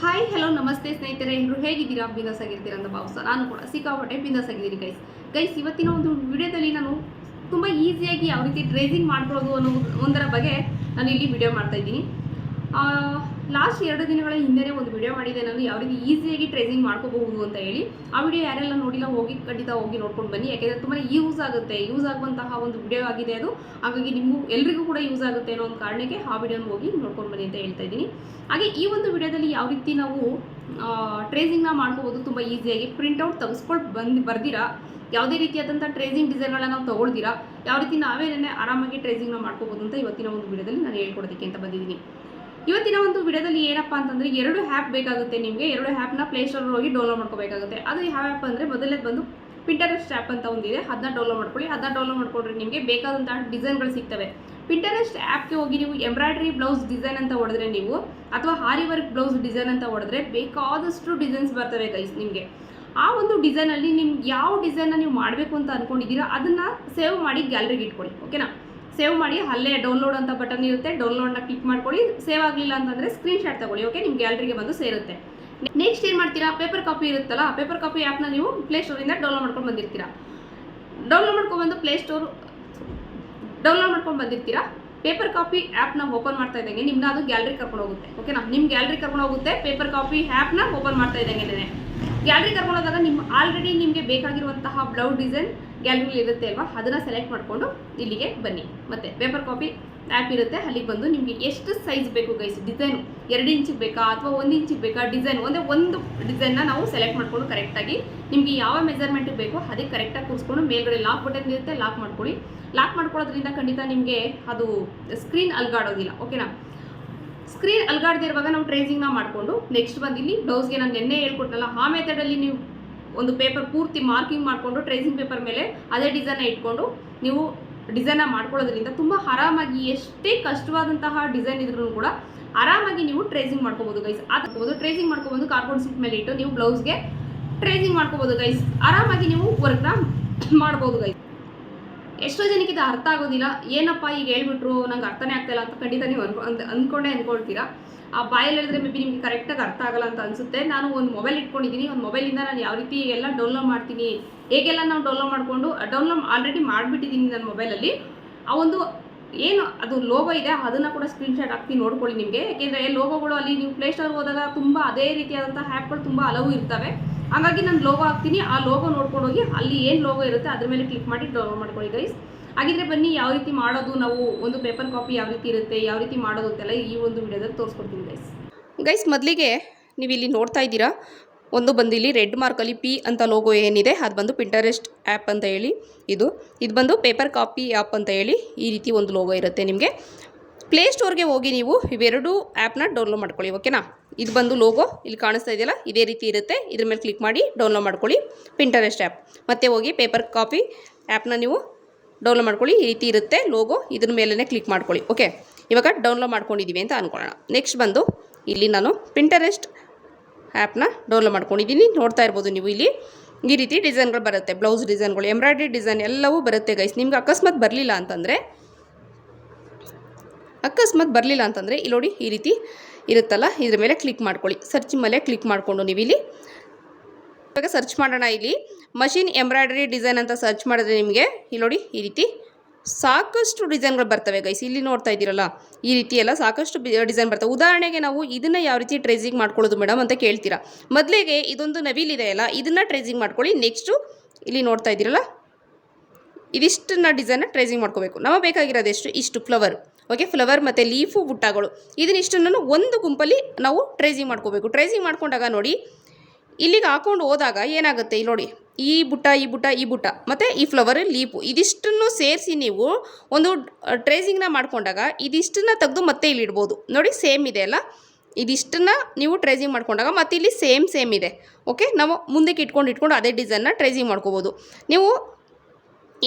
Hi hello ನಮಸ್ತೆ ಸ್ನೇಹಿತರೆ. ಎಲ್ಲರೂ ಹೇಗಿದ್ದೀರಾ? ಬಿಂದಾಸ್ ಆಗಿರ್ತೀರಾ ಅಂತ ಭಾವಿಸ ನಾನು ಕೂಡ ಸಿಕ್ಕಾಪಟ್ಟೆ ಬಿಂದಾಸ್ ಆಗಿದ್ದೀನಿ ಗೈಸ್ ಗೈಸ್ ಇವತ್ತಿನ ಒಂದು ವಿಡಿಯೋದಲ್ಲಿ ನಾನು ತುಂಬ ಈಸಿಯಾಗಿ ಯಾವ ರೀತಿ ಟ್ರೇಸಿಂಗ್ ಮಾಡ್ಕೊಳ್ಳೋದು ಅನ್ನೋ ಒಂದರ ಬಗ್ಗೆ ನಾನು ಇಲ್ಲಿ ವಿಡಿಯೋ ಮಾಡ್ತಾ ಇದ್ದೀನಿ. ಲಾಸ್ಟ್ ಎರಡು ದಿನಗಳ ಹಿಂದೆನೇ ಒಂದು ವಿಡಿಯೋ ಮಾಡಿದೆ. ನಾನು ಯಾವ ರೀತಿ ಈಸಿಯಾಗಿ ಟ್ರೇಸಿಂಗ್ ಮಾಡ್ಕೋಬಹುದು ಅಂತ ಹೇಳಿ. ಆ ವಿಡಿಯೋ ಯಾರೆಲ್ಲ ನೋಡಿಲ್ಲ, ಹೋಗಿ ಖಂಡಿತ ಹೋಗಿ ನೋಡ್ಕೊಂಡು ಬನ್ನಿ. ಯಾಕೆಂದರೆ ತುಂಬಾ ಯೂಸ್ ಆಗುತ್ತೆ. ಯೂಸ್ ಆಗುವಂತಹ ಒಂದು ವಿಡಿಯೋ ಆಗಿದೆ ಅದು. ಹಾಗಾಗಿ ನಿಮಗೂ, ಎಲ್ರಿಗೂ ಕೂಡ ಯೂಸ್ ಆಗುತ್ತೆ ಅನ್ನೋ ಒಂದು ಕಾರಣಕ್ಕೆ ಆ ವಿಡಿಯೋನ ಹೋಗಿ ನೋಡ್ಕೊಂಡು ಬನ್ನಿ ಅಂತ ಹೇಳ್ತಾ ಇದ್ದೀನಿ. ಹಾಗೆ ಈ ಒಂದು ವಿಡಿಯೋದಲ್ಲಿ ಯಾವ ರೀತಿ ನಾವು ಟ್ರೇಸಿಂಗ್ನ ಮಾಡ್ಕೋಬೋದು ತುಂಬ ಈಸಿಯಾಗಿ ಪ್ರಿಂಟೌಟ್ ತೆಗೆಸ್ಕೊಂಡು ಬಂದು, ಬರ್ದಿರಾ? ಯಾವುದೇ ರೀತಿಯಾದಂಥ ಟ್ರೇಸಿಂಗ್ ಡಿಸೈನ್ಗಳನ್ನ ನಾವು ತೊಗೊಳ್ದಿರಾ? ಯಾವ ರೀತಿ ನಾವೇನೇ ಆರಾಮಾಗಿ ಟ್ರೇಸಿಂಗ್ನ ಮಾಡ್ಕೋಬೋದು ಅಂತ ಇವತ್ತಿನ ಒಂದು ವಿಡಿಯೋದಲ್ಲಿ ನಾನು ಹೇಳ್ಕೊಡೋದಕ್ಕೆ ಅಂತ ಬಂದಿದ್ದೀನಿ. ಇವತ್ತಿನ ಒಂದು ವಿಡಿಯೋದಲ್ಲಿ ಏನಪ್ಪ ಅಂತಂದರೆ ಎರಡು ಆ್ಯಪ್ ಬೇಕಾಗುತ್ತೆ ನಿಮಗೆ. ಎರಡು ಆ್ಯಪ್ನ ಪ್ಲೇಸ್ಟೋರ್ ಹೋಗಿ ಡೌನ್ಲೋಡ್ ಮಾಡ್ಕೋಬೇಕಾಗುತ್ತೆ. ಅದು ಯಾವ ಆ್ಯಪ್ ಅಂದರೆ ಮೊದಲೇ ಬಂದು ಪಿಂಟರೆಸ್ಟ್ ಆ್ಯಪ್ ಅಂತ ಒಂದಿದೆ ಅದನ್ನ ಡೌನ್ಲೋಡ್ ಮಾಡ್ಕೊಳ್ಳಿ. ಅದನ್ನ ಡೌನ್ಲೋಡ್ ಮಾಡ್ಕೊಂಡ್ರೆ ನಿಮಗೆ ಬೇಕಾದಂತಹ ಡಿಸೈನ್ಗಳು ಸಿಗ್ತವೆ. ಪಿಂಟರೆಸ್ಟ್ ಆ್ಯಪ್ಗೆ ಹೋಗಿ ನೀವು ಎಂಬ್ರಾಯ್ಡ್ರಿ ಬ್ಲೌಸ್ ಡಿಸೈನ್ ಅಂತ ಹೊಡೆದ್ರೆ ನೀವು ಅಥವಾ ಹಾರಿ ವರ್ಕ್ ಬ್ಲೌಸ್ ಡಿಸೈನ್ ಅಂತ ಹೊಡೆದ್ರೆ ಬೇಕಾದಷ್ಟು ಡಿಸೈನ್ಸ್ ಬರ್ತವೆ ಗೈಸ್ ನಿಮಗೆ. ಆ ಒಂದು ಡಿಸೈನಲ್ಲಿ ನಿಮ್ಗೆ ಯಾವ ಡಿಸೈನ್ನ ನೀವು ಮಾಡಬೇಕು ಅಂತ ಅಂದ್ಕೊಂಡಿದ್ದೀರಾ ಅದನ್ನು ಸೇವ್ ಮಾಡಿ ಗ್ಯಾಲರಿಗೆ ಇಟ್ಕೊಳ್ಳಿ. ಓಕೆನಾ ಸೇವ್ ಮಾಡಿ ಅಲ್ಲೇ ಡೌನ್ಲೋಡ್ ಅಂತ ಬಟನ್ ಇರುತ್ತೆ. ಡೌನ್ಲೋಡ್ನ ಕ್ಲಿಕ್ ಮಾಡ್ಕೊಳ್ಳಿ. ಸೇವ್ ಆಗಲಿಲ್ಲ ಅಂತಂದರೆ ಸ್ಕ್ರೀನ್ಶಾಟ್ ತಗೊಳ್ಳಿ ಓಕೆ ನಿಮ್ಮ ಗ್ಯಾಲರಿಗೆ ಬಂದು ಸೇರುತ್ತೆ. ನೆಕ್ಸ್ಟ್ ಏನು ಮಾಡ್ತೀರಾ? ಪೇಪರ್ ಕಾಪಿ ಇರುತ್ತಲ್ಲ ಪೇಪರ್ ಕಾಪಿ ಆ್ಯಪ್ನ ನೀವು ಪ್ಲೇಸ್ಟೋರಿಂದ ಡೌನ್ಲೋಡ್ ಮಾಡ್ಕೊಂಡು ಬಂದಿರ್ತೀರಾ? ಡೌನ್ಲೋಡ್ ಮಾಡ್ಕೊಂಡ್ಬಂದು ಪ್ಲೇಸ್ಟೋರ್ ಡೌನ್ಲೋಡ್ ಮಾಡ್ಕೊಂಡು ಬಂದಿರ್ತೀರಾ? ಪೇಪರ್ ಕಾಪಿ ಆ್ಯಪ್ನ ಓಪನ್ ಮಾಡ್ತಾ ಇದ್ದಂಗೆ ನಿಮ್ಮನ್ನ ಅದು ಗ್ಯಾಲರಿ ಕರ್ಕೊಂಡು ಹೋಗುತ್ತೆ ಓಕೆನಾ ನಿಮ್ಮ ಗ್ಯಾಲರಿ ಕರ್ಕೊಂಡು ಹೋಗುತ್ತೆ ಪೇಪರ್ ಕಾಪಿ ಆ್ಯಪ್ನ ಓಪನ್ ಮಾಡ್ತಾ ಇದ್ದಂಗೆ ಗ್ಯಾಲರಿ ಕರ್ಕೊಂಡು ಹೋದಾಗ ನಿಮ್ಮ ಆಲ್ರೆಡಿ ನಿಮಗೆ ಬೇಕಾಗಿರುವಂತಹ ಬ್ಲೌಸ್ ಡಿಸೈನ್ ಗ್ಯಾಲರಿಲಿ ಇರುತ್ತೆ ಅಲ್ವಾ? ಅದನ್ನು ಸೆಲೆಕ್ಟ್ ಮಾಡಿಕೊಂಡು ಇಲ್ಲಿಗೆ ಬನ್ನಿ. ಮತ್ತೆ ಪೇಪರ್ ಕಾಪಿ ಆ್ಯಪ್ ಇರುತ್ತೆ. ಅಲ್ಲಿಗೆ ಬಂದು ನಿಮಗೆ ಎಷ್ಟು ಸೈಜ್ ಬೇಕು ಗೈಸ್ ಡಿಸೈನು ಎರಡು ಇಂಚಿಗೆ ಬೇಕಾ ಅಥವಾ ಒಂದು ಇಂಚಿಗೆ ಬೇಕಾ? ಡಿಸೈನ್ ಒಂದೇ ಒಂದು ಡಿಸೈನ್ನ ನಾವು ಸೆಲೆಕ್ಟ್ ಮಾಡಿಕೊಂಡು ಕರೆಕ್ಟಾಗಿ ನಿಮಗೆ ಯಾವ ಮೆಜರ್ಮೆಂಟ್ ಬೇಕೋ ಅದಕ್ಕೆ ಕರೆಕ್ಟಾಗಿ ಕೂರಿಸ್ಕೊಂಡು ಮೇಲ್ಗಡೆ ಲಾಕ್ ಬಟನ್ ಇರುತ್ತೆ ಲಾಕ್ ಮಾಡ್ಕೊಳ್ಳಿ. ಲಾಕ್ ಮಾಡ್ಕೊಳ್ಳೋದ್ರಿಂದ ಖಂಡಿತ ನಿಮಗೆ ಅದು ಸ್ಕ್ರೀನ್ ಅಲ್ಗಾಡೋದಿಲ್ಲ. ಓಕೆನಾ ಸ್ಕ್ರೀನ್ ಅಲ್ಗಾಡ್ದಿರುವಾಗ ನಾವು ಟ್ರೇಸಿಂಗ್ನ ಮಾಡಿಕೊಂಡು ನೆಕ್ಸ್ಟ್ ಬಂದು ಇಲ್ಲಿ ಬ್ಲೌಸ್ಗೆ ನಾನು ನಿನ್ನೆ ಹೇಳ್ಕೊಟ್ನಲ್ಲ, ಆ ಮೆಥಡಲ್ಲಿ ನೀವು ಒಂದು ಪೇಪರ್ ಪೂರ್ತಿ ಮಾರ್ಕಿಂಗ್ ಮಾಡಿಕೊಂಡು, ಟ್ರೇಸಿಂಗ್ ಪೇಪರ್ ಮೇಲೆ ಅದೇ ಡಿಸೈನ್ನ ಇಟ್ಕೊಂಡು ನೀವು ಡಿಸೈನ್ನ ಮಾಡ್ಕೊಳ್ಳೋದ್ರಿಂದ ತುಂಬ ಆರಾಮಾಗಿ ಎಷ್ಟೇ ಕಷ್ಟವಾದಂತಹ ಡಿಸೈನ್ ಇದ್ರೂ ಕೂಡ ಆರಾಮಾಗಿ ನೀವು ಟ್ರೇಸಿಂಗ್ ಮಾಡ್ಕೋಬೋದು ಗೈಸ್ ಅದು ಟ್ರೇಸಿಂಗ್ ಮಾಡ್ಕೋಬೋದು. ಕಾರ್ಬೋರ್ಡ್ ಸಿಟ್ ಮೇಲೆ ಇಟ್ಟು ನೀವು ಬ್ಲೌಸ್ಗೆ ಟ್ರೇಸಿಂಗ್ ಮಾಡ್ಕೋಬೋದು ಗೈಸ್ ಆರಾಮಾಗಿ ನೀವು ವರ್ಕ್ನ ಮಾಡ್ಬೋದು ಗೈಸ್ ಎಷ್ಟೋ ಜನಕ್ಕೆ ಇದು ಅರ್ಥ ಆಗೋದಿಲ್ಲ. ಏನಪ್ಪ ಈಗ ಹೇಳ್ಬಿಟ್ರು? ನಂಗೆ ಅರ್ಥನೇ ಆಗ್ತಾಯಿಲ್ಲ ಅಂತ ಖಂಡಿತ ನೀವು ಅನ್ಕೊ ಅಂದ್ ಅಂದ್ಕೊಂಡೇ ಅಂದ್ಕೊಳ್ತೀರಾ? ಆ ಬಾಯಲ್ಲಿ ಹೇಳಿದ್ರೆ ಮೇ ಬಿ ನಿಮಗೆ ಕರೆಕ್ಟಾಗಿ ಅರ್ಥ ಆಗಲ್ಲ ಅಂತ ಅನಿಸುತ್ತೆ. ನಾನು ಒಂದು ಮೊಬೈಲ್ ಇಟ್ಕೊಂಡಿದ್ದೀನಿ ಒಂದು ಮೊಬೈಲಿಂದ ನಾನು ಯಾವ ರೀತಿ ಎಲ್ಲ ಡೌನ್ಲೋಡ್ ಮಾಡ್ತೀನಿ, ಹೇಗೆಲ್ಲ ನಾವು ಡೌನ್ಲೋಡ್ ಮಾಡಿಕೊಂಡು ಡೌನ್ಲೋಡ್ ಆಲ್ರೆಡಿ ಮಾಡಿಬಿಟ್ಟಿದ್ದೀನಿ ನನ್ನ ಮೊಬೈಲಲ್ಲಿ ಆ ಒಂದು ಏನು, ಅದು ಲೋಗೋ ಇದೆ, ಅದನ್ನು ಕೂಡ ಸ್ಕ್ರೀನ್ಶಾಟ್ ಹಾಕ್ತೀನಿ, ನೋಡ್ಕೊಳ್ಳಿ ನಿಮಗೆ. ಯಾಕೆಂದರೆ ಲೋಗೋಗಳು ಅಲ್ಲಿ ನೀವು ಪ್ಲೇಸ್ಟೋರ್ ಹೋದಾಗ ತುಂಬ ಅದೇ ರೀತಿಯಾದಂಥ ಆ್ಯಪ್ಗಳು ತುಂಬ ಹಲವು ಇರ್ತವೆ. ಹಾಗಾಗಿ ನಾನು ಲೋಗೋ ಹಾಕ್ತೀನಿ. ಆ ಲೋಗೋ ನೋಡ್ಕೊಂಡು ಹೋಗಿ ಅಲ್ಲಿ ಏನು ಲೋಗೋ ಇರುತ್ತೆ ಅದ್ರ ಮೇಲೆ ಕ್ಲಿಕ್ ಮಾಡಿ ಡೌನ್ಲೋಡ್ ಮಾಡ್ಕೊಳ್ಳಿ ಗೈಸ್ ಹಾಗಿದ್ರೆ ಬನ್ನಿ, ಯಾವ ರೀತಿ ಮಾಡೋದು ನಾವು ಒಂದು ಪೇಪರ್ ಕಾಪಿ ಯಾವ ರೀತಿ ಇರುತ್ತೆ, ಯಾವ ರೀತಿ ಮಾಡೋದು ಅಂತೆಲ್ಲ ಈ ಒಂದು ವಿಡಿಯೋದಲ್ಲಿ ತೋರಿಸ್ಕೊಡ್ತೀನಿ ಗೈಸ್ ಗೈಸ್ ಮೊದಲಿಗೆ ನೀವು ಇಲ್ಲಿ ನೋಡ್ತಾ ಇದ್ದೀರಾ, ಒಂದು ಬಂದು ಇಲ್ಲಿ ರೆಡ್ ಮಾರ್ಕಲ್ಲಿ ಪಿ ಅಂತ ಲೋಗೋ ಏನಿದೆ, ಅದು ಬಂದು ಪಿಂಟರೆಸ್ಟ್ ಆ್ಯಪ್ ಅಂತ ಹೇಳಿ ಇದು. ಇದು ಬಂದು ಪೇಪರ್ ಕಾಪಿ ಆ್ಯಪ್ ಅಂತ ಹೇಳಿ ಈ ರೀತಿ ಒಂದು ಲೋಗೋ ಇರುತ್ತೆ ನಿಮಗೆ. ಪ್ಲೇಸ್ಟೋರ್ಗೆ ಹೋಗಿ ನೀವು ಇವೆರಡೂ ಆ್ಯಪ್ನ ಡೌನ್ಲೋಡ್ ಮಾಡ್ಕೊಳ್ಳಿ ಓಕೆನಾ ಇದು ಬಂದು ಲೋಗೋ ಇಲ್ಲಿ ಕಾಣಿಸ್ತಾ ಇದೆಯಲ್ಲ, ಇದೇ ರೀತಿ ಇರುತ್ತೆ. ಇದ್ರ ಮೇಲೆ ಕ್ಲಿಕ್ ಮಾಡಿ ಡೌನ್ಲೋಡ್ ಮಾಡ್ಕೊಳ್ಳಿ ಪಿಂಟರೆಸ್ಟ್ ಆ್ಯಪ್ ಮತ್ತೆ ಹೋಗಿ ಪೇಪರ್ ಕಾಪಿ ಆ್ಯಪ್ನ ನೀವು ಡೌನ್ಲೋಡ್ ಮಾಡ್ಕೊಳ್ಳಿ. ಈ ರೀತಿ ಇರುತ್ತೆ ಲೋಗೋ ಇದ್ರ ಮೇಲೇ ಕ್ಲಿಕ್ ಮಾಡ್ಕೊಳ್ಳಿ. ಓಕೆ ಇವಾಗ ಡೌನ್ಲೋಡ್ ಮಾಡ್ಕೊಂಡಿದ್ದೀವಿ ಅಂತ ಅಂದ್ಕೊಳ್ಳೋಣ ನೆಕ್ಸ್ಟ್ ಬಂದು ಇಲ್ಲಿ ನಾನು ಪಿಂಟರೆಸ್ಟ್ ಆ್ಯಪ್ನ ಡೌನ್ಲೋಡ್ ಮಾಡ್ಕೊಂಡಿದ್ದೀನಿ ನೋಡ್ತಾ ಇರ್ಬೋದು ನೀವು ಇಲ್ಲಿ. ಈ ರೀತಿ ಡಿಸೈನ್ಗಳು ಬರುತ್ತೆ. ಬ್ಲೌಸ್ ಡಿಸೈನ್ಗಳು ಎಂಬ್ರಾಯ್ಡ್ರಿ ಡಿಸೈನ್ ಎಲ್ಲವೂ ಬರುತ್ತೆ ಗೈಸ್ ನಿಮ್ಗೆ ಅಕಸ್ಮಾತ್ ಬರಲಿಲ್ಲ ಅಂತಂದರೆ, ಅಕಸ್ಮಾತ್ ಬರಲಿಲ್ಲ ಅಂತಂದರೆ, ಇಲ್ಲಿ ನೋಡಿ ಈ ರೀತಿ ಇರುತ್ತಲ್ಲ? ಇದ್ರ ಮೇಲೆ ಕ್ಲಿಕ್ ಮಾಡ್ಕೊಳ್ಳಿ. ಸರ್ಚ್ ಮೇಲೆ ಕ್ಲಿಕ್ ಮಾಡಿಕೊಂಡು ನೀವು ಇಲ್ಲಿ. ಇವಾಗ ಸರ್ಚ್ ಮಾಡೋಣ ಇಲ್ಲಿ. ಮಷಿನ್ ಎಂಬ್ರಾಯ್ಡರಿ ಡಿಸೈನ್ ಅಂತ ಸರ್ಚ್ ಮಾಡಿದ್ರೆ ನಿಮಗೆ ಇಲ್ಲಿ ನೋಡಿ ಈ ರೀತಿ ಸಾಕಷ್ಟು ಡಿಸೈನ್ಗಳು ಬರ್ತವೆ ಗೈಸ್ ಇಲ್ಲಿ ನೋಡ್ತಾ ಇದ್ದೀರಲ್ಲ, ಈ ರೀತಿ ಎಲ್ಲ ಸಾಕಷ್ಟು ಡಿಸೈನ್ ಬರ್ತವೆ. ಉದಾಹರಣೆಗೆ ನಾವು ಇದನ್ನು ಯಾವ ರೀತಿ ಟ್ರೇಸಿಂಗ್ ಮಾಡ್ಕೊಳ್ಳೋದು ಮೇಡಮ್ ಅಂತ ಕೇಳ್ತೀರಾ? ಮೊದಲಿಗೆ ಇದೊಂದು ನವಿಲಿದೆ ಇದೆಯಲ್ಲ ಇದನ್ನು ಟ್ರೇಸಿಂಗ್ ಮಾಡ್ಕೊಳ್ಳಿ. ನೆಕ್ಸ್ಟು ಇಲ್ಲಿ ನೋಡ್ತಾ ಇದ್ದೀರಲ್ಲ, ಇದಿಷ್ಟನ್ನ ಡಿಸೈನ್ನ ಟ್ರೇಸಿಂಗ್ ಮಾಡ್ಕೋಬೇಕು. ನಮಗೆ ಬೇಕಾಗಿರೋದೆಷ್ಟು ಇಷ್ಟು ಫ್ಲವರ್ ಓಕೆ ಫ್ಲವರ್ ಮತ್ತು ಲೀಫು ಬುಟ್ಟಗಳು. ಇದನ್ನಿಷ್ಟನ್ನು ಒಂದು ಗುಂಪಲ್ಲಿ ನಾವು ಟ್ರೇಸಿಂಗ್ ಮಾಡ್ಕೋಬೇಕು. ಟ್ರೇಸಿಂಗ್ ಮಾಡ್ಕೊಂಡಾಗ ನೋಡಿ, ಇಲ್ಲಿಗೆ ಹಾಕೊಂಡು ಹೋದಾಗ ಏನಾಗುತ್ತೆ? ಇಲ್ಲಿ ನೋಡಿ ಈ ಬುಟ ಈ ಬುಟ ಈ ಬುಟ, ಮತ್ತು ಈ ಫ್ಲವರ್ ಲೀಪು ಇದಿಷ್ಟನ್ನು ಸೇರಿಸಿ ನೀವು ಒಂದು ಟ್ರೇಸಿಂಗ್ನ ಮಾಡ್ಕೊಂಡಾಗ ಇದಿಷ್ಟನ್ನು ತೆಗೆದು ಮತ್ತೆ ಇಲ್ಲಿ ಇಡ್ಬೋದು. ನೋಡಿ ಸೇಮ್ ಇದೆ ಅಲ್ಲ? ಇದಿಷ್ಟನ್ನು ನೀವು ಟ್ರೇಸಿಂಗ್ ಮಾಡ್ಕೊಂಡಾಗ ಮತ್ತು ಇಲ್ಲಿ ಸೇಮ್ ಸೇಮ್ ಇದೆ. ಓಕೆ ನಾವು ಮುಂದಕ್ಕೆ ಇಟ್ಕೊಂಡು ಇಟ್ಕೊಂಡು ಅದೇ ಡಿಸೈನ್ನ ಟ್ರೇಸಿಂಗ್ ಮಾಡ್ಕೋಬೋದು. ನೀವು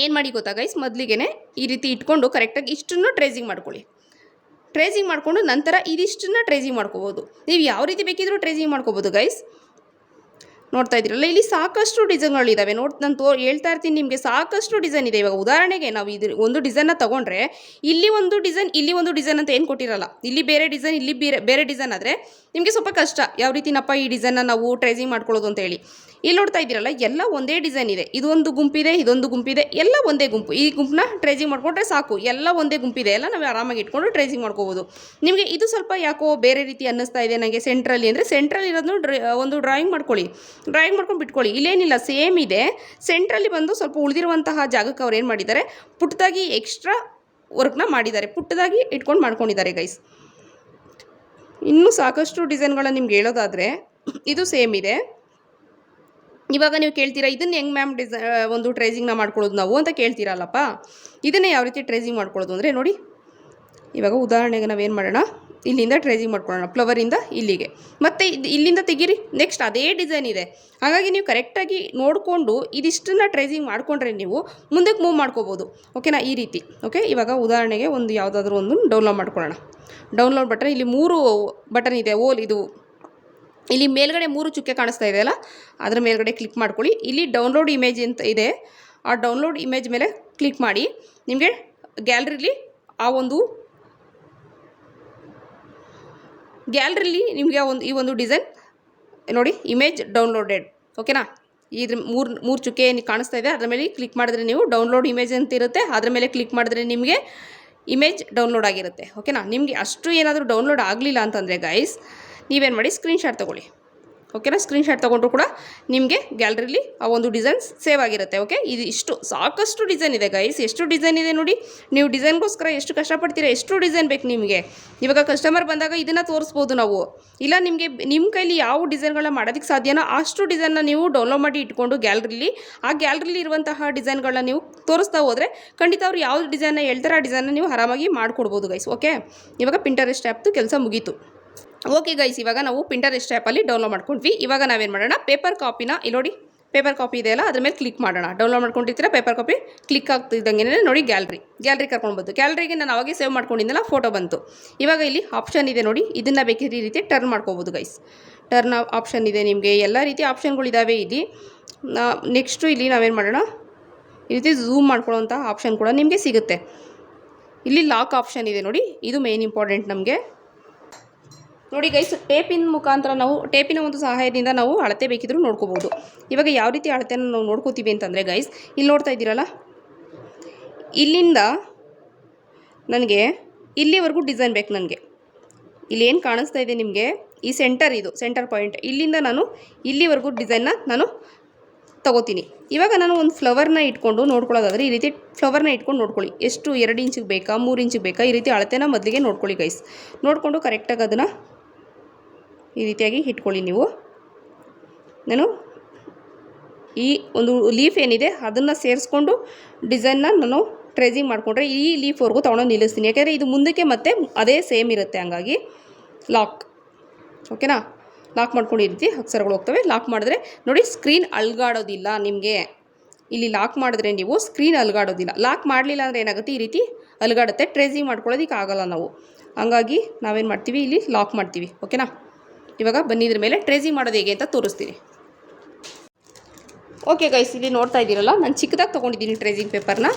ಏನು ಮಾಡಿ ಗೊತ್ತಾ ಗೈಸ್ ಮೊದಲಿಗೆ ಈ ರೀತಿ ಇಟ್ಕೊಂಡು ಕರೆಕ್ಟಾಗಿ ಇಷ್ಟನ್ನು ಟ್ರೇಸಿಂಗ್ ಮಾಡ್ಕೊಳ್ಳಿ. ಟ್ರೇಸಿಂಗ್ ಮಾಡಿಕೊಂಡು ನಂತರ ಇದಿಷ್ಟನ್ನು ಟ್ರೇಸಿಂಗ್ ಮಾಡ್ಕೋಬೋದು. ನೀವು ಯಾವ ರೀತಿ ಬೇಕಿದ್ರೂ ಟ್ರೇಸಿಂಗ್ ಮಾಡ್ಕೋಬೋದು ಗೈಸ್ ನೋಡ್ತಾ ಇದ್ದೀರಲ್ಲ, ಇಲ್ಲಿ ಸಾಕಷ್ಟು ಡಿಸೈನ್ಗಳಿದ್ದಾವೆ ನೋಡಿ, ನಾನು ತೋ, ಹೇಳ್ತಾ ಇರ್ತೀನಿ ನಿಮಗೆ, ಸಾಕಷ್ಟು ಡಿಸೈನ್ ಇದೆ. ಇವಾಗ ಉದಾಹರಣೆಗೆ ನಾವು ಇದು, ಒಂದು ಡಿಸೈನ್ನ ತೊಗೊಂಡ್ರೆ, ಇಲ್ಲಿ ಒಂದು ಡಿಸೈನ್, ಇಲ್ಲಿ ಒಂದು ಡಿಸೈನ್ ಅಂತ ಏನು ಕೊಟ್ಟಿರಲ್ಲ? ಇಲ್ಲಿ ಬೇರೆ ಡಿಸೈನ್, ಇಲ್ಲಿ ಬೇರೆ ಬೇರೆ ಡಿಸೈನ್ ಆದರೆ ನಿಮಗೆ ಸ್ವಲ್ಪ ಕಷ್ಟ. ಯಾವ ರೀತಿನಪ್ಪ ಈ ಡಿಸೈನ್ನ ನಾವು ಟ್ರೇಸಿಂಗ್ ಮಾಡ್ಕೊಳ್ಳೋದು ಅಂತ ಹೇಳಿ. ಇಲ್ಲಿ ನೋಡ್ತಾ ಇದ್ದೀರಲ್ಲ, ಎಲ್ಲ ಒಂದೇ ಡಿಸೈನ್ ಇದೆ. ಇದೊಂದು ಗುಂಪಿದೆ ಇದೊಂದು ಗುಂಪಿದೆ ಎಲ್ಲ ಒಂದೇ ಗುಂಪು. ಈ ಗುಂಪನ್ನ ಟ್ರೇಸಿಂಗ್ ಮಾಡ್ಕೊಂಡ್ರೆ ಸಾಕು. ಎಲ್ಲ ಒಂದೇ ಗುಂಪಿದೆ ಎಲ್ಲ ನಾವು ಆರಾಮಾಗಿ ಇಟ್ಕೊಂಡು ಟ್ರೇಸಿಂಗ್ ಮಾಡ್ಕೋಬೋದು. ನಿಮಗೆ ಇದು ಸ್ವಲ್ಪ ಯಾಕೋ ಬೇರೆ ರೀತಿ ಅನ್ನಿಸ್ತಾ ಇದೆ ನನಗೆ ಸೆಂಟ್ರಲ್ಲಿ ಅಂದರೆ ಸೆಂಟ್ರಲ್ಲಿ ಇರೋದನ್ನು ಒಂದು ಡ್ರಾಯಿಂಗ್ ಮಾಡ್ಕೊಳ್ಳಿ. ಡ್ರಾಯಿಂಗ್ ಮಾಡ್ಕೊಂಡು ಬಿಟ್ಕೊಳ್ಳಿ. ಇಲ್ಲೇನಿಲ್ಲ ಸೇಮ್ ಇದೆ. ಸೆಂಟ್ರಲ್ಲಿ ಬಂದು ಸ್ವಲ್ಪ ಉಳಿದಿರುವಂತಹ ಜಾಗಕ್ಕೆ ಅವ್ರು ಏನು ಮಾಡಿದ್ದಾರೆ? ಪುಟ್ಟದಾಗಿ ಎಕ್ಸ್ಟ್ರಾ ವರ್ಕ್ನ ಮಾಡಿದ್ದಾರೆ. ಪುಟ್ಟದಾಗಿ ಇಟ್ಕೊಂಡು ಮಾಡ್ಕೊಂಡಿದ್ದಾರೆ ಗೈಸ್ ಇನ್ನೂ ಸಾಕಷ್ಟು ಡಿಸೈನ್ಗಳನ್ನ ನಿಮ್ಗೆ ಹೇಳೋದಾದರೆ, ಇದು ಸೇಮ್ ಇದೆ. ಇವಾಗ ನೀವು ಕೇಳ್ತೀರಾ, ಇದನ್ನ ಹೆಂಗೆ ಮ್ಯಾಮ್ ಡಿಸ ಒಂದು ಟ್ರೇಸಿಂಗ್ನ ಮಾಡ್ಕೊಳ್ಳೋದು ನಾವು ಅಂತ ಕೇಳ್ತೀರಲ್ಲಪ್ಪ? ಇದನ್ನೇ ಯಾವ ರೀತಿ ಟ್ರೇಸಿಂಗ್ ಮಾಡ್ಕೊಳ್ಳೋದು ಅಂದರೆ ನೋಡಿ, ಇವಾಗ ಉದಾಹರಣೆಗೆ ನಾವೇನು ಮಾಡೋಣ? ಇಲ್ಲಿಂದ ಟ್ರೇಸಿಂಗ್ ಮಾಡ್ಕೊಳ್ಳೋಣ ಫ್ಲವರಿಂದ ಇಲ್ಲಿಗೆ. ಮತ್ತು ಇಲ್ಲಿಂದ ತೆಗೀರಿ ನೆಕ್ಸ್ಟ್ ಅದೇ ಡಿಸೈನ್ ಇದೆ. ಹಾಗಾಗಿ ನೀವು ಕರೆಕ್ಟಾಗಿ ನೋಡಿಕೊಂಡು ಇದಿಷ್ಟನ್ನ ಟ್ರೇಸಿಂಗ್ ಮಾಡಿಕೊಂಡ್ರೆ ನೀವು ಮುಂದಕ್ಕೆ ಮೂವ್ ಮಾಡ್ಕೋಬೋದು. ಓಕೆನಾ ಈ ರೀತಿ. ಓಕೆ ಇವಾಗ ಉದಾಹರಣೆಗೆ ಒಂದು ಯಾವುದಾದ್ರೂ ಒಂದು ಡೌನ್ಲೋಡ್ ಮಾಡ್ಕೊಳ್ಳೋಣ. ಡೌನ್ಲೋಡ್ ಬಟನ್ ಇಲ್ಲಿ ಮೂರು ಬಟನ್ ಇದೆ. ಓಲ್ ಇದು ಇಲ್ಲಿ ಮೇಲ್ಗಡೆ ಮೂರು ಚುಕ್ಕೆ ಕಾಣಿಸ್ತಾ ಇದೆ ಅಲ್ಲ? ಅದರ ಮೇಲ್ಗಡೆ ಕ್ಲಿಕ್ ಮಾಡ್ಕೊಳ್ಳಿ. ಇಲ್ಲಿ ಡೌನ್ಲೋಡ್ ಇಮೇಜ್ ಅಂತ ಇದೆ. ಆ ಡೌನ್ಲೋಡ್ ಇಮೇಜ್ ಮೇಲೆ ಕ್ಲಿಕ್ ಮಾಡಿ. ನಿಮಗೆ ಗ್ಯಾಲ್ರಿಲಿ ಆ ಒಂದು ಗ್ಯಾಲ್ರಿಲಿ ನಿಮಗೆ ಒಂದು, ಈ ಒಂದು ಡಿಸೈನ್ ನೋಡಿ ಇಮೇಜ್ ಡೌನ್ಲೋಡೆಡ್ ಓಕೆನಾ ಇದ್ರ ಮೂರು ಮೂರು ಚುಕ್ಕೆ ಏನು ಕಾಣಿಸ್ತಾ ಇದೆ, ಅದರ ಮೇಲೆ ಕ್ಲಿಕ್ ಮಾಡಿದ್ರೆ ನೀವು ಡೌನ್ಲೋಡ್ ಇಮೇಜ್ ಅಂತ ಇರುತ್ತೆ. ಅದರ ಮೇಲೆ ಕ್ಲಿಕ್ ಮಾಡಿದ್ರೆ ನಿಮಗೆ ಇಮೇಜ್ ಡೌನ್ಲೋಡ್ ಆಗಿರುತ್ತೆ. ಓಕೆನಾ ನಿಮಗೆ ಅಷ್ಟು ಏನಾದರೂ ಡೌನ್ಲೋಡ್ ಆಗಲಿಲ್ಲ ಅಂತಂದರೆ ಗೈಸ್ ನೀವೇನು ಮಾಡಿ ಸ್ಕ್ರೀನ್ಶಾಟ್ ತೊಗೊಳ್ಳಿ. ಓಕೆನಾ ಸ್ಕ್ರೀನ್ಶಾಟ್ ತೊಗೊಂಡ್ರು ಕೂಡ ನಿಮಗೆ ಗ್ಯಾಲರಿಲಿ ಆ ಒಂದು ಡಿಸೈನ್ ಸೇವ್ ಆಗಿರುತ್ತೆ ಓಕೆ ಇದು ಇಷ್ಟು ಸಾಕಷ್ಟು ಡಿಸೈನ್ ಇದೆ ಗೈಸ್ ಎಷ್ಟು ಡಿಸೈನ್ ಇದೆ ನೋಡಿ, ನೀವು ಡಿಸೈನ್ಗೋಸ್ಕರ ಎಷ್ಟು ಕಷ್ಟಪಡ್ತೀರಾ, ಎಷ್ಟು ಡಿಸೈನ್ ಬೇಕು ನಿಮಗೆ? ಇವಾಗ ಕಸ್ಟಮರ್ ಬಂದಾಗ ಇದನ್ನು ತೋರಿಸ್ಬೋದು ನಾವು. ಇಲ್ಲ ನಿಮಗೆ ನಿಮ್ಮ ಕೈಲಿ ಯಾವ ಡಿಸೈನ್ಗಳನ್ನ ಮಾಡೋದಕ್ಕೆ ಸಾಧ್ಯನೋ ಅಷ್ಟು ಡಿಸೈನ್ನ ನೀವು ಡೌನ್ಲೋಡ್ ಮಾಡಿ ಇಟ್ಕೊಂಡು ಗ್ಯಾಲರಿಲಿ ಆ ಗ್ಯಾಲರಿಲಿ ಇರುವಂತಹ ಡಿಸೈನ್ಗಳನ್ನ ನೀವು ತೋರಿಸ್ತಾ ಹೋದರೆ ಖಂಡಿತ ಅವ್ರು ಯಾವ ಡಿಸೈನ್ನ ಹೇಳ್ತಾರೆ ಆ ಡಿಸೈನ್ನ ನೀವು ಆರಾಮಾಗಿ ಮಾಡಿಕೊಡ್ಬೋದು ಗೈಸ್ ಓಕೆ ಇವಾಗ ಪಿಂಟರೆಸ್ಟ್ ಆ್ಯಪ್ದು ಕೆಲಸ ಮುಗೀತು. ಓಕೆ ಗೈಸ್ ಇವಾಗ ನಾವು ಪಿಂಟರೆಸ್ಟ್ ಆ್ಯಪಲ್ಲಿ ಡೌನ್ಲೋಡ್ ಮಾಡ್ಕೊಂಡ್ವಿ. ಇವಾಗ ನಾವೇನು ಮಾಡೋಣ? ಪೇಪರ್ ಕಾಪಿನ ಇಲ್ಲಿ ನೋಡಿ ಪೇಪರ್ ಕಾಪಿ ಇದೆಯಲ್ಲ ಅದ್ರ ಮೇಲೆ ಕ್ಲಿಕ್ ಮಾಡೋಣ. ಡೌನ್ಲೋಡ್ ಮಾಡ್ಕೊಂಡಿರ್ತೀರ? ಪೇಪರ್ ಕಾಪಿ ಕ್ಲಿಕ್ ಆಗ್ತಿದ್ದಂಗೆ ನೋಡಿ ಗ್ಯಾಲ್ರಿ ಗ್ಯಾಲ್ರಿ ಕರ್ಕೊಂಡ್ಬೋದು ಗ್ಯಾಲ್ರಿಗೆ ನಾನು ಅವಾಗೆ ಸೇವ್ ಮಾಡ್ಕೊಂಡಿದ್ದೆಲ್ಲ ಫೋಟೋ ಬಂತು. ಇವಾಗ ಇಲ್ಲಿ ಆಪ್ಷನ್ ಇದೆ ನೋಡಿ. ಇದನ್ನು ಬೇಕಿದ್ರೆ ರೀತಿ ಟರ್ನ್ ಮಾಡ್ಕೋಬೋದು ಗೈಸ್ ಟರ್ನ್ ಆಪ್ಷನ್ ಇದೆ ನಿಮಗೆ. ಎಲ್ಲ ರೀತಿ ಆಪ್ಷನ್ಗಳಿದ್ದಾವೆ ಇಲ್ಲಿ. ನೆಕ್ಸ್ಟು ಇಲ್ಲಿ ನಾವೇನು ಮಾಡೋಣ? ಈ ರೀತಿ ಝೂಮ್ ಮಾಡ್ಕೊಳ್ಳೋಂಥ ಆಪ್ಷನ್ ಕೂಡ ನಿಮಗೆ ಸಿಗುತ್ತೆ. ಇಲ್ಲಿ ಲಾಕ್ ಆಪ್ಷನ್ ಇದೆ ನೋಡಿ. ಇದು ಮೇನ್ ಇಂಪಾರ್ಟೆಂಟ್ ನಮಗೆ. ನೋಡಿ ಗೈಸ್ ಟೇಪಿನ ಮುಖಾಂತರ ನಾವು ಟೇಪಿನ ಒಂದು ಸಹಾಯದಿಂದ ನಾವು ಅಳತೆ ಬೇಕಿದ್ರೂ ನೋಡ್ಕೋಬೋದು ಇವಾಗ ಯಾವ ರೀತಿ ಅಳತೆನ ನಾವು ನೋಡ್ಕೋತೀವಿ ಅಂತಂದರೆ ಗೈಸ್ ಇಲ್ಲಿ ನೋಡ್ತಾ ಇದ್ದೀರಲ್ಲ? ಇಲ್ಲಿಂದ ನನಗೆ ಇಲ್ಲಿವರೆಗೂ ಡಿಸೈನ್ ಬೇಕು ನನಗೆ. ಇಲ್ಲಿ ಏನು ಕಾಣಿಸ್ತಾ ಇದೆ ನಿಮಗೆ? ಈ ಸೆಂಟರ್ ಇದು ಸೆಂಟರ್ ಪಾಯಿಂಟ್ ಇಲ್ಲಿಂದ ನಾನು ಇಲ್ಲಿವರೆಗೂ ಡಿಸೈನ್ನ ನಾನು ತಗೋತೀನಿ. ಇವಾಗ ನಾನು ಒಂದು ಫ್ಲವರ್ನ ಇಟ್ಕೊಂಡು ನೋಡ್ಕೊಳ್ಳೋದಾದರೆ ಈ ರೀತಿ ಫ್ಲವರ್ನ ಇಟ್ಕೊಂಡು ನೋಡ್ಕೊಳ್ಳಿ. ಎಷ್ಟು ಎರಡು ಇಂಚಿಗೆ ಬೇಕಾ, ಮೂರು ಇಂಚಿಗೆ ಬೇಕಾ, ಈ ರೀತಿ ಅಳತೆನ ಮೊದಲಿಗೆ ನೋಡ್ಕೊಳ್ಳಿ ಗೈಸ್ ನೋಡಿಕೊಂಡು ಕರೆಕ್ಟಾಗಿ ಅದನ್ನು ಈ ರೀತಿಯಾಗಿ ಇಟ್ಕೊಳ್ಳಿ ನೀವು. ನಾನು ಈ ಒಂದು ಲೀಫ್ ಏನಿದೆ ಅದನ್ನು ಸೇರಿಸ್ಕೊಂಡು ಡಿಸೈನ್ನ ನಾನು ಟ್ರೇಸಿಂಗ್ ಮಾಡಿಕೊಂಡ್ರೆ ಈ ಲೀಫ್ವರೆಗೂ ತೊಗೊಂಡು ನಿಲ್ಲಿಸ್ತೀನಿ. ಯಾಕೆಂದರೆ ಇದು ಮುಂದಕ್ಕೆ ಮತ್ತೆ ಅದೇ ಸೇಮ್ ಇರುತ್ತೆ ಹಂಗಾಗಿ. ಲಾಕ್ ಓಕೆನಾ ಲಾಕ್ ಮಾಡ್ಕೊಂಡು ಈ ರೀತಿ ಅಕ್ಷರಗಳು ಹೋಗ್ತವೆ. ಲಾಕ್ ಮಾಡಿದ್ರೆ ನೋಡಿ ಸ್ಕ್ರೀನ್ ಅಲ್ಗಾಡೋದಿಲ್ಲ ನಿಮಗೆ. ಇಲ್ಲಿ ಲಾಕ್ ಮಾಡಿದ್ರೆ ನೀವು ಸ್ಕ್ರೀನ್ ಅಲ್ಗಾಡೋದಿಲ್ಲ. ಲಾಕ್ ಮಾಡಲಿಲ್ಲ ಅಂದರೆ ಏನಾಗುತ್ತೆ? ಈ ರೀತಿ ಅಲ್ಗಾಡುತ್ತೆ. ಟ್ರೇಸಿಂಗ್ ಮಾಡ್ಕೊಳ್ಳೋದಕ್ಕೆ ಆಗಲ್ಲ ನಾವು. ಹಂಗಾಗಿ ನಾವೇನು ಮಾಡ್ತೀವಿ? ಇಲ್ಲಿ ಲಾಕ್ ಮಾಡ್ತೀವಿ. ಓಕೆನಾ ಇವಾಗ ಬನ್ನಿದ್ರ ಮೇಲೆ ಟ್ರೇಸಿಂಗ್ ಮಾಡೋದು ಹೇಗೆ ಅಂತ ತೋರಿಸ್ತೀನಿ. ಓಕೆ ಗೈಸ್ ಇಲ್ಲಿ ನೋಡ್ತಾ ಇದ್ದೀರಲ್ಲ, ನಾನು ಚಿಕ್ಕದಾಗಿ ತೊಗೊಂಡಿದ್ದೀನಿ ಟ್ರೇಸಿಂಗ್ ಪೇಪರ್ನ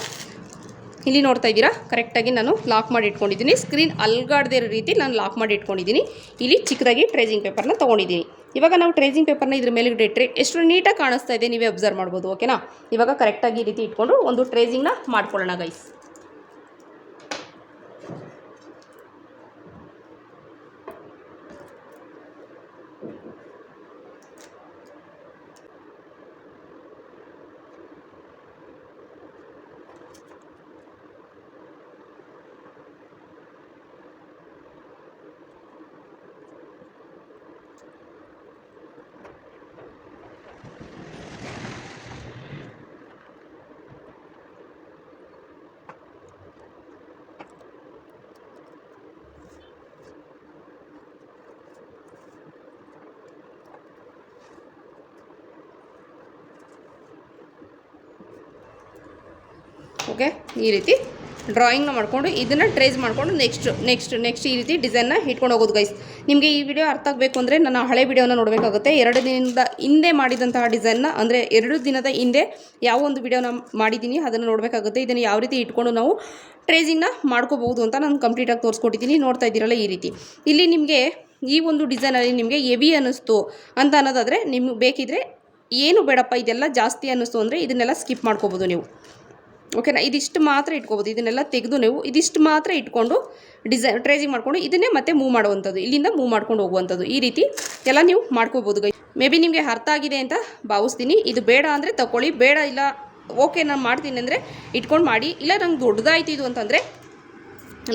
ಇಲ್ಲಿ ನೋಡ್ತಾ ಇದ್ದೀರಾ? ಕರೆಕ್ಟಾಗಿ ನಾನು ಲಾಕ್ ಮಾಡಿ ಇಟ್ಕೊಂಡಿದ್ದೀನಿ. ಸ್ಕ್ರೀನ್ ಅಲ್ಗಾಡದೇ ಇರೋ ರೀತಿ ನಾನು ಲಾಕ್ ಮಾಡಿ ಇಟ್ಕೊಂಡಿದ್ದೀನಿ. ಇಲ್ಲಿ ಚಿಕ್ಕದಾಗಿ ಟ್ರೇಸಿಂಗ್ ಪೇಪರ್ನ ತೊಗೊಂಡಿದ್ದೀನಿ. ಇವಾಗ ನಾವು ಟ್ರೇಸಿಂಗ್ ಪೇಪರ್ನ ಇದ್ರ ಮೇಲೆ ಇಟ್ಟರೆ ಎಷ್ಟು ನೀಟಾಗಿ ಕಾಣಿಸ್ತಾ ಇದೆ ನೀವೇ ಅಬ್ಸರ್ವ್ ಮಾಡ್ಬೋದು ಓಕೆನಾ ಇವಾಗ ಕರೆಕ್ಟಾಗಿ ಈ ರೀತಿ ಇಟ್ಕೊಂಡು ಒಂದು ಟ್ರೇಸಿಂಗ್ನ ಮಾಡ್ಕೊಳ್ಳೋಣ ಗೈಸ್ ಓಕೆ ಈ ರೀತಿ ಡ್ರಾಯಿಂಗ್ನ ಮಾಡಿಕೊಂಡು ಇದನ್ನು ಟ್ರೇಸ್ ಮಾಡಿಕೊಂಡು ನೆಕ್ಸ್ಟ್ ನೆಕ್ಸ್ಟ್ ನೆಕ್ಸ್ಟ್ ಈ ರೀತಿ ಡಿಸೈನ್ನ ಇಟ್ಕೊಂಡು ಹೋಗೋದು ಗೈಸ್ ನಿಮಗೆ ಈ ವಿಡಿಯೋ ಅರ್ಥ ಆಗಬೇಕು ಅಂದರೆ ನನ್ನ ಹಳೆ ವಿಡಿಯೋನ ನೋಡಬೇಕಾಗುತ್ತೆ. ಎರಡು ದಿನದ ಹಿಂದೆ ಮಾಡಿದಂತಹ ಡಿಸೈನ್ನ ಅಂದರೆ ಎರಡು ದಿನದ ಹಿಂದೆ ಯಾವ ಒಂದು ವಿಡಿಯೋನ ಮಾಡಿದ್ದೀನಿ ಅದನ್ನು ನೋಡಬೇಕಾಗುತ್ತೆ. ಇದನ್ನು ಯಾವ ರೀತಿ ಇಟ್ಕೊಂಡು ನಾವು ಟ್ರೇಸಿಂಗ್ನ ಮಾಡ್ಕೋಬಹುದು ಅಂತ ನಾನು ಕಂಪ್ಲೀಟಾಗಿ ತೋರಿಸ್ಕೊಟ್ಟಿದ್ದೀನಿ ನೋಡ್ತಾ ಇದ್ದೀರಲ್ಲ ಈ ರೀತಿ. ಇಲ್ಲಿ ನಿಮಗೆ ಈ ಒಂದು ಡಿಸೈನಲ್ಲಿ ನಿಮಗೆ ಎವಿ ಅನ್ನಿಸ್ತು ಅಂತ ಅನ್ನೋದಾದರೆ ನಿಮ್ಗೆ ಬೇಕಿದ್ರೆ ಏನು ಬೇಡಪ್ಪ, ಇದೆಲ್ಲ ಜಾಸ್ತಿ ಅನ್ನಿಸ್ತು ಅಂದರೆ ಇದನ್ನೆಲ್ಲ ಸ್ಕಿಪ್ ಮಾಡ್ಕೋಬೋದು ನೀವು. ಓಕೆನಾ ಇದಿಷ್ಟು ಮಾತ್ರ ಇಟ್ಕೋಬೋದು. ಇದನ್ನೆಲ್ಲ ತೆಗೆದು ನೀವು ಇದಿಷ್ಟು ಮಾತ್ರ ಇಟ್ಕೊಂಡು ಡಿಸೈ ಟ್ರೇಸಿಂಗ್ ಮಾಡಿಕೊಂಡು ಇದನ್ನೇ ಮತ್ತೆ ಮೂವ್ ಮಾಡುವಂಥದ್ದು. ಇಲ್ಲಿಂದ ಮೂವ್ ಮಾಡ್ಕೊಂಡು ಹೋಗುವಂಥದ್ದು. ಈ ರೀತಿ ಎಲ್ಲ ನೀವು ಮಾಡ್ಕೋಬೋದು ಗೈ ಮೇ ಬಿ ನಿಮಗೆ ಅರ್ಥ ಆಗಿದೆ ಅಂತ ಭಾವಿಸ್ತೀನಿ. ಇದು ಬೇಡ ಅಂದರೆ ತಗೊಳ್ಳಿ ಬೇಡ ಇಲ್ಲ ಓಕೆ ನಾನು ಮಾಡ್ತೀನಿ ಅಂದರೆ ಇಟ್ಕೊಂಡು ಮಾಡಿ. ಇಲ್ಲ, ನಂಗೆ ದೊಡ್ಡದಾಯ್ತು ಇದು ಅಂತಂದರೆ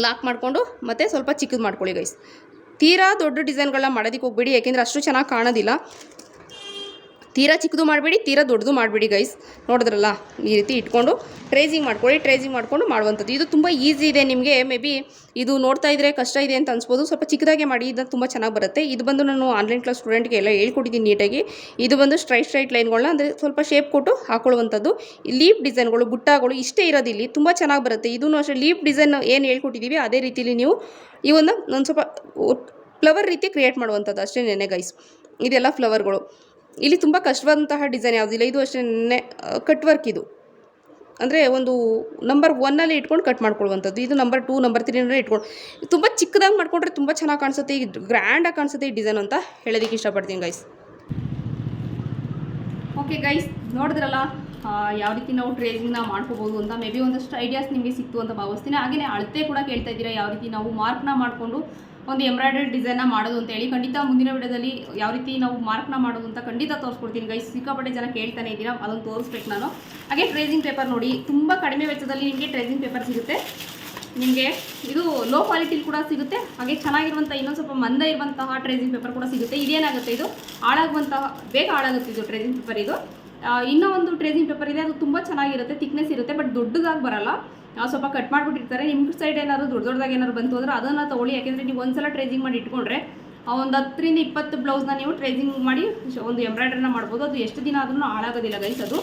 ಲಾಕ್ ಮಾಡಿಕೊಂಡು ಮತ್ತೆ ಸ್ವಲ್ಪ ಚಿಕ್ಕದು ಮಾಡ್ಕೊಳ್ಳಿ ಗೈಸ್ ತೀರಾ ದೊಡ್ಡ ಡಿಸೈನ್ಗಳನ್ನ ಮಾಡೋದಕ್ಕೆ ಹೋಗ್ಬಿಡಿ. ಯಾಕೆಂದರೆ ಅಷ್ಟು ಚೆನ್ನಾಗಿ ಕಾಣೋದಿಲ್ಲ. ತೀರಾ ಚಿಕ್ಕದು ಮಾಡಬೇಡಿ, ತೀರಾ ದೊಡ್ಡದು ಮಾಡಬೇಡಿ ಗೈಸ್ ನೋಡಿದ್ರಲ್ಲ, ಈ ರೀತಿ ಇಟ್ಕೊಂಡು ಟ್ರೇಸಿಂಗ್ ಮಾಡ್ಕೊಳ್ಳಿ ಟ್ರೇಸಿಂಗ್ ಮಾಡಿಕೊಂಡು ಮಾಡುವಂಥದ್ದು. ಇದು ತುಂಬ ಈಸಿ ಇದೆ ನಿಮಗೆ ಮೇ ಬಿ ಇದು ನೋಡ್ತಾ ಇದ್ರೆ ಕಷ್ಟ ಇದೆ ಅಂತ ಅನ್ಸ್ಬೋದು. ಸ್ವಲ್ಪ ಚಿಕ್ಕದಾಗೆ ಮಾಡಿ, ಇದು ತುಂಬ ಚೆನ್ನಾಗಿ ಬರುತ್ತೆ. ಇದು ಬಂದು ನಾನು ಆನ್ಲೈನ್ ಕ್ಲಾಸ್ ಸ್ಟೂಡೆಂಟ್ಗೆ ಎಲ್ಲ ಹೇಳ್ಕೊಟ್ಟಿದ್ದೀನಿ ನೀಟಾಗಿ ಇದು ಬಂದು ಸ್ಟ್ರೈಟ್ ಸ್ಟ್ರೈಟ್ ಲೈನ್ಗಳನ್ನ ಅಂದರೆ ಸ್ವಲ್ಪ ಶೇಪ್ ಕೊಟ್ಟು ಹಾಕೊಳ್ಳುವಂಥದ್ದು. ಲೀಪ್ ಡಿಸೈನ್ಗಳು ಬುಟ್ಟಾಗಳು ಇಷ್ಟೇ ಇರೋದಿಲ್ಲಿ ತುಂಬ ಚೆನ್ನಾಗಿ ಬರುತ್ತೆ. ಇದೂ ಅಷ್ಟೇ ಲೀಪ್ ಡಿಸೈನ್ ಏನು ಹೇಳ್ಕೊಟ್ಟಿದ್ದೀವಿ ಅದೇ ರೀತಿಲಿ ನೀವು ಈ ಒಂದು ಒಂದು ಸ್ವಲ್ಪ ಫ್ಲವರ್ ರೀತಿ ಕ್ರಿಯೇಟ್ ಮಾಡುವಂಥದ್ದು ಅಷ್ಟೇ ನೆನೆ ಗೈಸ್ ಇದೆಲ್ಲ ಫ್ಲವರ್ಗಳು ಇಲ್ಲಿ ತುಂಬ ಕಷ್ಟವಾದಂತಹ ಡಿಸೈನ್ ಯಾವುದಿಲ್ಲ ಇದು ಅಷ್ಟೇ ಕಟ್ ವರ್ಕ್ ಇದು. ಅಂದರೆ ಒಂದು ನಂಬರ್ ಒನ್ನಲ್ಲಿ ಇಟ್ಕೊಂಡು ಕಟ್ ಮಾಡ್ಕೊಳ್ಳುವಂಥದ್ದು. ಇದು ನಂಬರ್ ಟೂ ನಂಬರ್ ತ್ರೀನಲ್ಲಿ ಇಟ್ಕೊಂಡು ತುಂಬ ಚಿಕ್ಕದಾಗಿ ಮಾಡ್ಕೊಂಡ್ರೆ ತುಂಬ ಚೆನ್ನಾಗಿ ಕಾಣಿಸುತ್ತೆ. ಈ ಗ್ರ್ಯಾಂಡಾಗಿ ಕಾಣಿಸುತ್ತೆ ಈ ಡಿಸೈನ್ ಅಂತ ಹೇಳೋದಕ್ಕೆ ಇಷ್ಟಪಡ್ತೀನಿ ಗೈಸ್ ಓಕೆ ಗೈಸ್ ನೋಡಿದ್ರಲ್ಲ ಯಾವ ರೀತಿ ನಾವು ಟ್ರೇಸಿಂಗ್ನ ಮಾಡ್ಕೋಬೋದು ಅಂತ. ಮೇ ಬಿ ಒಂದಷ್ಟು ಐಡಿಯಾಸ್ ನಿಮಗೆ ಸಿಕ್ತು ಅಂತ ಭಾವಿಸ್ತೀನಿ. ಹಾಗೆಯೇ ಅಳತೆ ಕೂಡ ಕೇಳ್ತಾ ಇದ್ದೀರಾ, ಯಾವ ರೀತಿ ನಾವು ಮಾರ್ಕ್ನ ಮಾಡಿಕೊಂಡು ಒಂದು ಎಂಬ್ರಾಯ್ಡರಿ ಡಿಸೈನ್ನ ಮಾಡೋದು ಅಂತ ಹೇಳಿ ಖಂಡಿತ ಮುಂದಿನ ವಿಡಿಯೋದಲ್ಲಿ ಯಾವ ರೀತಿ ನಾವು ಮಾರ್ಕ್ನ ಮಾಡೋದು ಅಂತ ಖಂಡಿತ ತೋರಿಸ್ಕೊಡ್ತೀನಿ. ಗೈಸ್ ಸಿಕ್ಕಾಪಟ್ಟೆ ಜನ ಕೇಳ್ತಾನೆ ಇದ್ದೀರಾ, ಅದನ್ನು ತೋರಿಸ್ಬೇಕು ನಾನು. ಹಾಗೆ ಟ್ರೇಸಿಂಗ್ ಪೇಪರ್ ನೋಡಿ, ತುಂಬ ಕಡಿಮೆ ವೆಚ್ಚದಲ್ಲಿ ನಿಮಗೆ ಟ್ರೇಸಿಂಗ್ ಪೇಪರ್ ಸಿಗುತ್ತೆ. ನಿಮಗೆ ಇದು ಲೋ ಕ್ವಾಲಿಟಿಲಿ ಕೂಡ ಸಿಗುತ್ತೆ. ಹಾಗೆ ಚೆನ್ನಾಗಿರುವಂಥ ಇನ್ನೊಂದು ಸ್ವಲ್ಪ ಮಂದ ಇರುವಂತಹ ಟ್ರೇಸಿಂಗ್ ಪೇಪರ್ ಕೂಡ ಸಿಗುತ್ತೆ. ಇದೇನಾಗುತ್ತೆ ಇದು? ಹಾಳಾಗುವಂತಹ, ಬೇಗ ಹಾಳಾಗುತ್ತೆ ಇದು ಟ್ರೇಸಿಂಗ್ ಪೇಪರ್ ಇದು. ಇನ್ನೂ ಒಂದು ಟ್ರೇಸಿಂಗ್ ಪೇಪರ್ ಇದೆ, ಅದು ತುಂಬ ಚೆನ್ನಾಗಿರುತ್ತೆ ತಿಕ್ನೆಸ್ ಇರುತ್ತೆ ಬಟ್ ದೊಡ್ಡದಾಗಿ ಬರಲ್ಲ. ಆ, ಸ್ವಲ್ಪ ಕಟ್ ಮಾಡಿಬಿಟ್ಟಿರ್ತಾರೆ. ನಿಮ್ಮ ಸೈಡ್ ಏನಾದ್ರು ದೊಡ್ಡ ದೊಡ್ಡದಾಗಿ ಏನಾದ್ರು ಬಂತು ಅಂದರೆ ಅದನ್ನು ತೊಗೊಳ್ಳಿ. ಯಾಕೆಂದರೆ ನೀವು ಒಂದ್ಸಲ ಟ್ರೇಸಿಂಗ್ ಮಾಡಿ ಇಟ್ಕೊಂಡ್ರೆ ಒಂದು ಹತ್ತರಿಂದ ಇಪ್ಪತ್ತು ಬ್ಲೌಸ್ನ ನೀವು ಟ್ರೇಸಿಂಗ್ ಮಾಡಿ ಒಂದು ಎಂಬ್ರಾಯ್ಡ್ರಿನ ಮಾಡ್ಬೋದು. ಅದು ಎಷ್ಟು ದಿನ ಆದ್ರೂ ಹಾಳಾಗೋದಿಲ್ಲ ಗೈಸ್ ಅದು.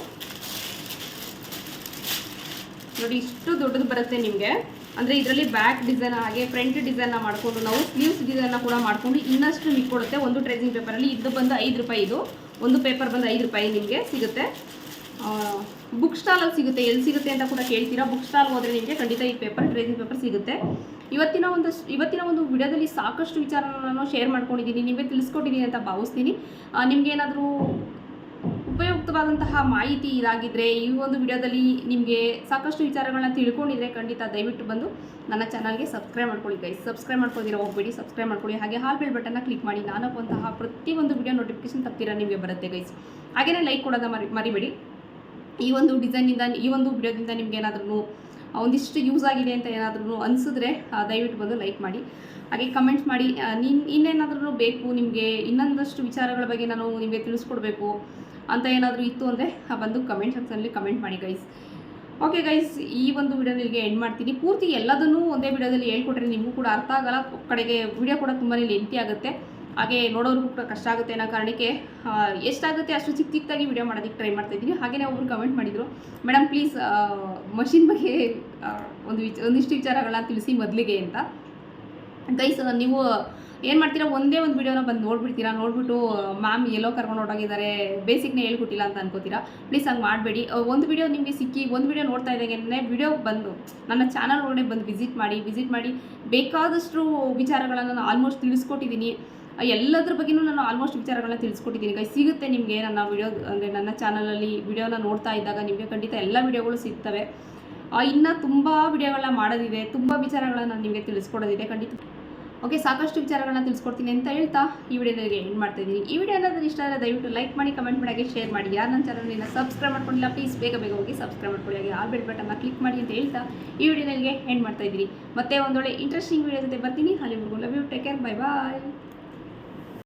ನೋಡಿ ಇಷ್ಟು ದೊಡ್ಡದು ಬರುತ್ತೆ ನಿಮಗೆ. ಅಂದರೆ ಇದರಲ್ಲಿ ಬ್ಯಾಕ್ ಡಿಸೈನ್ ಹಾಗೆ ಫ್ರಂಟ್ ಡಿಸೈನ್ನ ಮಾಡಿಕೊಂಡು ನಾವು ಸ್ಲೀವ್ಸ್ ಡಿಸೈನ್ನ ಕೂಡ ಮಾಡಿಕೊಂಡು ಇನ್ನಷ್ಟು ಮಿಕ್ಕೊಡುತ್ತೆ ಒಂದು ಟ್ರೇಸಿಂಗ್ ಪೇಪರಲ್ಲಿ ಇದು ಬಂದು ಐದು ರೂಪಾಯಿ ಇದು. ಒಂದು ಪೇಪರ್ ಬಂದು ಐದು ರೂಪಾಯಿ ನಿಮಗೆ ಸಿಗುತ್ತೆ. ಬುಕ್ ಸ್ಟಾಲಲ್ಲಿ ಸಿಗುತ್ತೆ, ಎಲ್ಲಿ ಸಿಗುತ್ತೆ ಅಂತ ಕೂಡ ಕೇಳ್ತೀರಾ? ಬುಕ್ ಸ್ಟಾಲ್ ಹೋದ್ರೆ ನಿಮಗೆ ಖಂಡಿತ ಈ ಪೇಪರ್ ಟ್ರೇಸಿಂಗ್ ಪೇಪರ್ ಸಿಗುತ್ತೆ. ಇವತ್ತಿನ ಒಂದು ಇವತ್ತಿನ ಒಂದು ವಿಡಿಯೋದಲ್ಲಿ ಸಾಕಷ್ಟು ವಿಚಾರ ನಾನು ಶೇರ್ ಮಾಡ್ಕೊಂಡಿದ್ದೀನಿ ನಿಮಗೆ ತಿಳಿಸ್ಕೊಟ್ಟಿದ್ದೀನಿ ಅಂತ ಭಾವಿಸ್ತೀನಿ. ನಿಮ್ಗೆ ಏನಾದರೂ ಉಪಯುಕ್ತವಾದಂತಹ ಮಾಹಿತಿ ಇದಾಗಿದ್ದರೆ ಈ ಒಂದು ವಿಡಿಯೋದಲ್ಲಿ ನಿಮಗೆ ಸಾಕಷ್ಟು ವಿಚಾರಗಳನ್ನ ತಿಳ್ಕೊಂಡಿದ್ರೆ ಖಂಡಿತ ದಯವಿಟ್ಟು ಬಂದು ನನ್ನ ಚಾನಲ್ಗೆ ಸಬ್ಸ್ಕ್ರೈಬ್ ಮಾಡ್ಕೊಳ್ಳಿ ಗೈಸ್ ಸಬ್ಸ್ಕ್ರೈಬ್ ಮಾಡ್ಕೊಂಡಿರೋ ಹೋಗ್ಬೇಡಿ ಸಬ್ಸ್ಕ್ರೈಬ್ ಮಾಡ್ಕೊಳ್ಳಿ. ಹಾಗೆ ಹಾಲ್ ಬೆಲ್ ಬಟನ್ನ ಕ್ಲಿಕ್ ಮಾಡಿ, ನಾನು ಹಾಕುವಂತಹ ಪ್ರತಿಯೊಂದು ವಿಡಿಯೋ ನೋಟಿಫಿಕೇಶನ್ ತಪ್ಪಿರ ನಿಮಗೆ ಬರುತ್ತೆ ಗೈಸ್ ಹಾಗೆಯೇ ಲೈಕ್ ಕೊಡೋದ ಮರಿ, ಮರಿಬೇಡಿ. ಈ ಒಂದು ಡಿಸೈನಿಂದ ಈ ಒಂದು ವಿಡಿಯೋದಿಂದ ನಿಮ್ಗೆ ಏನಾದ್ರೂ ಒಂದಿಷ್ಟು ಯೂಸ್ ಆಗಿದೆ ಅಂತ ಏನಾದ್ರೂ ಅನಿಸಿದ್ರೆ ದಯವಿಟ್ಟು ಬಂದು ಲೈಕ್ ಮಾಡಿ. ಹಾಗೆ ಕಮೆಂಟ್ಸ್ ಮಾಡಿ ನಿನ್ ನೀನ್ ಇನ್ನೇನಾದ್ರೂ ಬೇಕು ನಿಮಗೆ ಇನ್ನೊಂದಷ್ಟು ವಿಚಾರಗಳ ಬಗ್ಗೆ ನಾನು ನಿಮಗೆ ತಿಳಿಸ್ಕೊಡ್ಬೇಕು ಅಂತ ಏನಾದರೂ ಇತ್ತು ಅಂದರೆ ಬಂದು ಕಮೆಂಟ್ ಸೆಕ್ಷನಲ್ಲಿ ಕಮೆಂಟ್ ಮಾಡಿ ಗೈಸ್ ಓಕೆ ಗೈಸ್ ಈ ಒಂದು ವಿಡಿಯೋ ನಿಮಗೆ ಎಂಡ್ ಮಾಡ್ತೀನಿ. ಪೂರ್ತಿ ಎಲ್ಲದನ್ನೂ ಒಂದೇ ವಿಡಿಯೋದಲ್ಲಿ ಹೇಳ್ಕೊಟ್ರೆ ನಿಮಗೂ ಕೂಡ ಅರ್ಥ ಆಗಲ್ಲ. ಕಡೆಗೆ ವಿಡಿಯೋ ಕೂಡ ತುಂಬಾ ಲೆಂತಿ ಆಗುತ್ತೆ. ಹಾಗೆ ನೋಡೋರಿಗೂ ಕೂಡ ಕಷ್ಟ ಆಗುತ್ತೆ ಅನ್ನೋ ಕಾರಣಕ್ಕೆ ಎಷ್ಟಾಗುತ್ತೆ ಅಷ್ಟು ಚಿಕ್ಕ ಚಿಕ್ಕದಾಗಿ ವಿಡಿಯೋ ಮಾಡೋದಕ್ಕೆ ಟ್ರೈ ಮಾಡ್ತಾ ಇದ್ದೀನಿ. ಹಾಗೆಯೇ ಒಬ್ಬರು ಕಮೆಂಟ್ ಮಾಡಿದರು ಮೇಡಮ್ ಪ್ಲೀಸ್ ಮಷಿನ್ ಬಗ್ಗೆ ಒಂದು ವಿಚ, ಒಂದಿಷ್ಟು ವಿಚಾರಗಳನ್ನ ತಿಳಿಸಿ ಮೊದಲಿಗೆ ಅಂತ. ಗೈಸ್ ನೀವು ಏನು ಮಾಡ್ತೀರಾ, ಒಂದೇ ಒಂದು ವಿಡಿಯೋನ ಬಂದು ನೋಡ್ಬಿಡ್ತೀರಾ? ನೋಡ್ಬಿಟ್ಟು ಮ್ಯಾಮ್ ಎಲ್ಲೋ ಕರ್ಕೊಂಡು ಹೊರಟೋಗಿದ್ದಾರೆ, ಬೇಸಿಕ್ನೇ ಹೇಳ್ಕೊಟ್ಟಿಲ್ಲ ಅಂತ ಅನ್ಕೋತೀರಾ? ಪ್ಲೀಸ್ ಹಂಗೆ ಮಾಡಬೇಡಿ. ಒಂದು ವಿಡಿಯೋ ನಿಮಗೆ ಸಿಕ್ಕಿ, ಒಂದು ವಿಡಿಯೋ ನೋಡ್ತಾ ಇದ್ದಾಗೆ ವಿಡಿಯೋ ಬಂದು, ನನ್ನ ಚಾನಲ್ ಒಳಗಡೆ ಬಂದು ವಿಸಿಟ್ ಮಾಡಿ ವಿಸಿಟ್ ಮಾಡಿ ಬೇಕಾದಷ್ಟು ವಿಚಾರಗಳನ್ನು ನಾನು ಆಲ್ಮೋಸ್ಟ್ ತಿಳಿಸ್ಕೊಟ್ಟಿದ್ದೀನಿ. ಎಲ್ಲದ್ರ ಬಗ್ಗೆನೂ ನಾನು ಆಲ್ಮೋಸ್ಟ್ ವಿಚಾರಗಳನ್ನ ತಿಳಿಸ್ಕೊಟ್ಟಿದ್ದೀನಿ. ಕೈ ಸಿಗುತ್ತೆ ನಿಮಗೆ ನನ್ನ ವಿಡಿಯೋ ಅಂದರೆ ನನ್ನ ಚಾನಲಲ್ಲಿ ವಿಡಿಯೋನ ನೋಡ್ತಾ ಇದ್ದಾಗ ನಿಮಗೆ ಖಂಡಿತ ಎಲ್ಲ ವಿಡಿಯೋಗಳು ಸಿಗ್ತವೆ. ಇನ್ನು ತುಂಬ ವಿಡಿಯೋಗಳನ್ನ ಮಾಡೋದಿದೆ, ತುಂಬ ವಿಚಾರಗಳನ್ನ ನಾನು ನಿಮಗೆ ತಿಳಿಸ್ಕೊಡೋದಿದೆ ಖಂಡಿತ. ಓಕೆ ಸಾಕಷ್ಟು ವಿಚಾರಗಳನ್ನ ತಿಳಿಸ್ಕೊಡ್ತೀನಿ ಅಂತ ಹೇಳ್ತಾ ಈ ವಿಡಿಯೋದಲ್ಲಿ ಎಂಡ್ ಮಾಡ್ತಾ ಇದ್ದೀನಿ. ಈ ವಿಡಿಯೋ ಏನಾದರೂ ಇಷ್ಟ ಆದರೆ ದಯವಿಟ್ಟು ಲೈಕ್ ಮಾಡಿ ಕಮೆಂಟ್ ಮಾಡಿ ಶೇರ್ ಮಾಡಿ. ಯಾರು ನನ್ನ ಚಾನಲ್ನ ಸಬ್ಸ್ಕ್ರೈಬ್ ಮಾಡ್ಕೊಂಡಿಲ್ಲ ಪ್ಲೀಸ್ ಬೇಗ ಬೇಗ ಹೋಗಿ ಸಬ್ಸ್ಕ್ರೈಬ್ ಮಾಡ್ಕೊಳ್ಳಿ. ಹಾಗೆ ಆಲ್ ಬೆಲ್ ಬಟನ್ನ ಕ್ಲಿಕ್ ಮಾಡಿ ಅಂತ ಹೇಳ್ತಾ ಈ ವಿಡಿಯೋದಲ್ಲಿ ಎಂಡ್ ಮಾಡ್ತಾ ಇದ್ದೀನಿ. ಮತ್ತೆ ಒಂದೊಳ್ಳೆ ಇಂಟ್ರೆಸ್ಟಿಂಗ್ ವಿಡಿಯೋ ಜೊತೆ ಬರ್ತೀನಿ. ಅಲ್ಲಿವರೆಗೂ love you take care bye bye